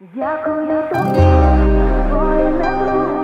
Дякую тобі, воїне